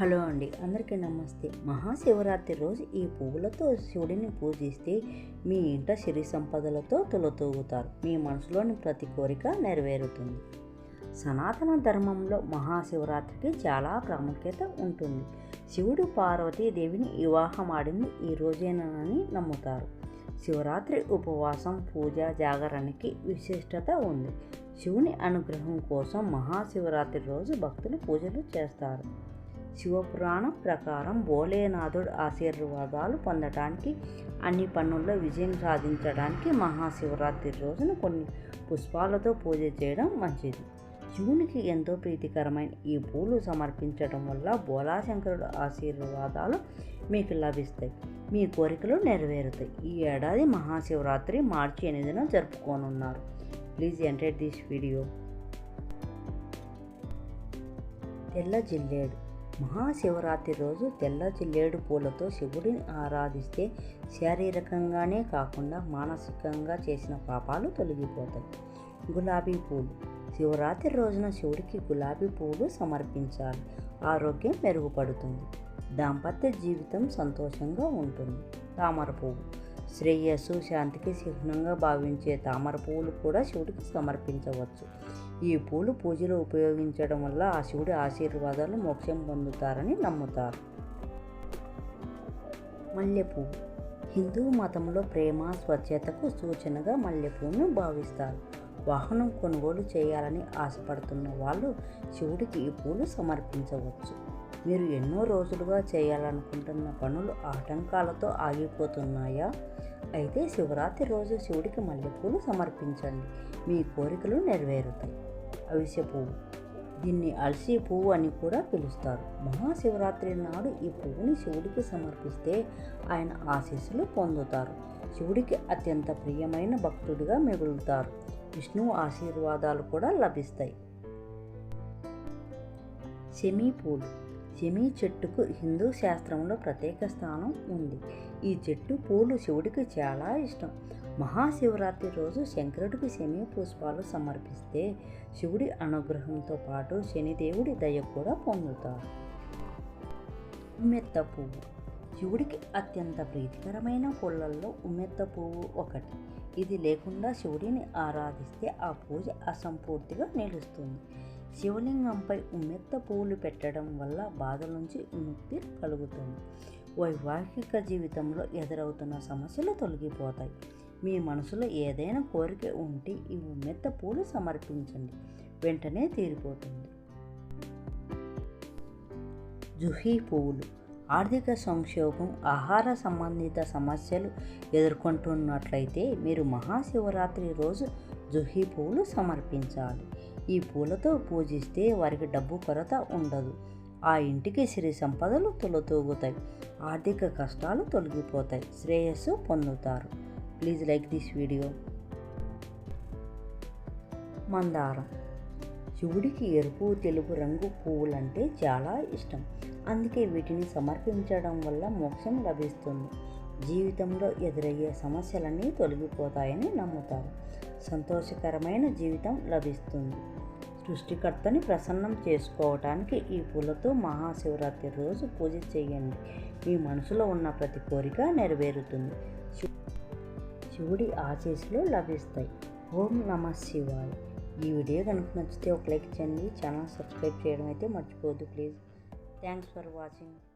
Hello అండి అందరికీ నమస్తే. మహాశివరాత్రి రోజు ఈ పువ్వులతో శివుడిని పూజిస్తే మీ ఇంట సిరి సంపదలతో తులతూగుతారు. మీ మనసులోని ప్రతి కోరిక నెరవేరుతుంది. సనాతన ధర్మంలో మహాశివరాత్రికి చాలా ప్రాముఖ్యత ఉంటుంది. శివుడు పార్వతీదేవిని వివాహమాడింది ఈ రోజేనని నమ్ముతారు. శివరాత్రి ఉపవాసం పూజ జాగరణకి విశిష్టత ఉంది. శివుని అనుగ్రహం కోసం మహాశివరాత్రి రోజు భక్తులు పూజలు చేస్తారు. శివపురాణం ప్రకారం భోలేనాథుడు ఆశీర్వాదాలు పొందడానికి అన్ని పనుల్లో విజయం సాధించడానికి మహాశివరాత్రి రోజున కొన్ని పుష్పాలతో పూజ చేయడం మంచిది. శివునికి ఎంతో ప్రీతికరమైన ఈ పూలు సమర్పించడం వల్ల బోలాశంకరుడు ఆశీర్వాదాలు మీకు లభిస్తాయి. మీ కోరికలు నెరవేరుతాయి. ఈ ఏడాది మహాశివరాత్రి మార్చి ఎనిమిదిన జరుపుకోనున్నారు. Please enter this video. తెల్ల జిల్లేడు. మహాశివరాత్రి రోజు తెల్ల చిల్లేడు పూలతో శివుడిని ఆరాధిస్తే శారీరకంగానే కాకుండా మానసికంగా చేసిన పాపాలు తొలగిపోతాయి. గులాబీ పూలు. శివరాత్రి రోజున శివుడికి గులాబీ పూలు సమర్పించాలి. ఆరోగ్యం మెరుగుపడుతుంది. దాంపత్య జీవితం సంతోషంగా ఉంటుంది. తామర పువ్వు. శ్రేయస్సు శాంతికి చిహ్నంగా భావించే తామర పువ్వులు కూడా శివుడికి సమర్పించవచ్చు. ఈ పూలు పూజలో ఉపయోగించడం వల్ల ఆ శివుడి ఆశీర్వాదాలు మోక్షం పొందుతారని నమ్ముతారు. మల్లెపూ. హిందూ మతంలో ప్రేమ స్వచ్ఛతకు సూచనగా మల్లెపూను భావిస్తారు. వాహనం కొనుగోలు చేయాలని ఆశపడుతున్న వాళ్ళు శివుడికి ఈ పూలు సమర్పించవచ్చు. మీరు ఎన్నో రోజులుగా చేయాలనుకుంటున్న పనులు ఆటంకాలతో ఆగిపోతున్నాయా? అయితే శివరాత్రి రోజు శివుడికి మల్లెపూలు సమర్పించండి. మీ కోరికలు నెరవేరుతాయి. అవిసె పువ్వు. దీన్ని అలసి పువ్వు అని కూడా పిలుస్తారు. మహాశివరాత్రి నాడు ఈ పువ్వుని శివుడికి సమర్పిస్తే ఆయన ఆశీస్సులు పొందుతారు. శివుడికి అత్యంత ప్రియమైన భక్తుడిగా మిగులుతారు. విష్ణువు ఆశీర్వాదాలు కూడా లభిస్తాయి. సెమీ పూలు. జమీ చెట్టుకు హిందూ శాస్త్రంలో ప్రత్యేక స్థానం ఉంది. ఈ చెట్టు పూలు శివుడికి చాలా ఇష్టం. మహాశివరాత్రి రోజు శంకరుడికి శమీ పుష్పాలు సమర్పిస్తే శివుడి అనుగ్రహంతో పాటు శనిదేవుడి దయ కూడా పొందుతారు ఉమ్మెత్త పువ్వు. శివుడికి అత్యంత ప్రీతికరమైన పూలల్లో ఉమ్మెత్త పువ్వు ఒకటి. ఇది లేకుండా శివుడిని ఆరాధిస్తే ఆ పూజ అసంపూర్తిగా నిలుస్తుంది. శివలింగంపై ఉమ్మెత్త పువ్వులు పెట్టడం వల్ల బాధ నుంచి ముక్తి కలుగుతుంది. వైవాహిక జీవితంలో ఎదురవుతున్న సమస్యలు తొలగిపోతాయి. మీ మనసులో ఏదైనా కోరిక ఉంటే ఈ ఉమ్మెత్త పూలు సమర్పించండి. వెంటనే తీరిపోతుంది. జుహీ పువ్వులు. ఆర్థిక సంక్షోభం ఆహార సంబంధిత సమస్యలు ఎదుర్కొంటున్నట్లయితే మీరు మహాశివరాత్రి రోజు జుహీ పువ్వులు సమర్పించాలి. ఈ పూలతో పూజిస్తే వారికి డబ్బు కొరత ఉండదు. ఆ ఇంటికి సిరి సంపదలు తొలతూగుతాయి ఆర్థిక కష్టాలు తొలగిపోతాయి. శ్రేయస్సు పొందుతారు. Please like this video. మందారం. శివుడికి ఎరుపు తెలుపు రంగు పువ్వులంటే చాలా ఇష్టం. అందుకే వీటిని సమర్పించడం వల్ల మోక్షం లభిస్తుంది. జీవితంలో ఎదురయ్యే సమస్యలన్నీ తొలగిపోతాయని నమ్ముతారు. సంతోషకరమైన జీవితం లభిస్తుంది. సృష్టికర్తని ప్రసన్నం చేసుకోవటానికి ఈ పూలతో మహాశివరాత్రి రోజు పూజ చేయండి. మీ మనసులో ఉన్న ప్రతి కోరిక నెరవేరుతుంది. శివుడి ఆశీస్సులు లభిస్తాయి. ఓం నమ శివాయ. ఈ వీడియో కనుక నచ్చితే ఒక లైక్ చేయండి. ఛానల్ సబ్స్క్రైబ్ చేయడం అయితే మర్చిపోవద్దు. ప్లీజ్. Thanks for watching.